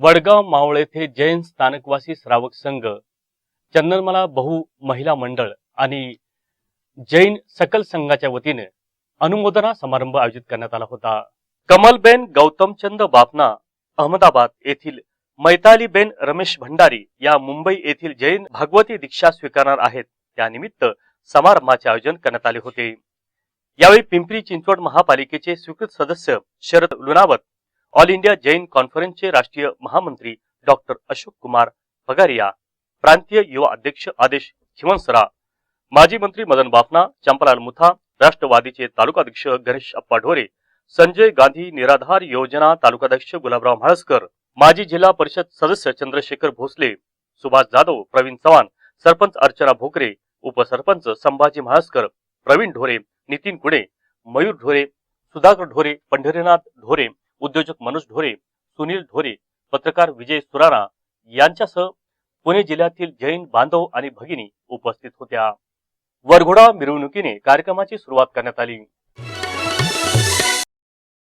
वडगाव मावळ येथे जैन स्थानकवासी श्रावक संघ चंदनमाला बहु महिला मंडळ आणि जैन सकल संघाच्या वतीने अनुमोदना समारंभ आयोजित करण्यात आला होता. कमलबेन गौतमचंद बापना अहमदाबाद येथील मैतालीबेन रमेश भंडारी या मुंबई येथील जैन भागवती दीक्षा स्वीकारणार आहेत. त्यानिमित्त समारंभाचे आयोजन करण्यात आले होते. यावेळी पिंपरी चिंचवड महापालिकेचे स्वीकृत सदस्य शरद लुनावत ऑल इंडिया जैन कॉन्फरन्सचे राष्ट्रीय महामंत्री डॉक्टर अशोक कुमार पगारिया प्रांतीय युवा अध्यक्ष आदेश खिवनसरा माजी मंत्री मदन बाफना चंपालाल मुथा राष्ट्रवादीचे तालुकाध्यक्ष गणेश अप्पा ढोरे संजय गांधी निराधार योजना तालुकाध्यक्ष गुलाबराव म्हाळसकर माजी जिल्हा परिषद सदस्य चंद्रशेखर भोसले सुभाष जाधव प्रवीण चव्हाण सरपंच अर्चना भोकरे उपसरपंच संभाजी म्हाळसकर प्रवीण ढोरे नितीन कुडे मयूर ढोरे सुधाकर ढोरे पंढरीनाथ ढोरे उद्योजक मनोज ढोरे सुनील ढोरे पत्रकार विजय सुराणा यांच्यासह पुणे जिल्ह्यातील जैन बांधव आणि भगिनी उपस्थित होत्या. वरघोडा मिरवणुकीने कार्यक्रमाची सुरुवात करण्यात आली.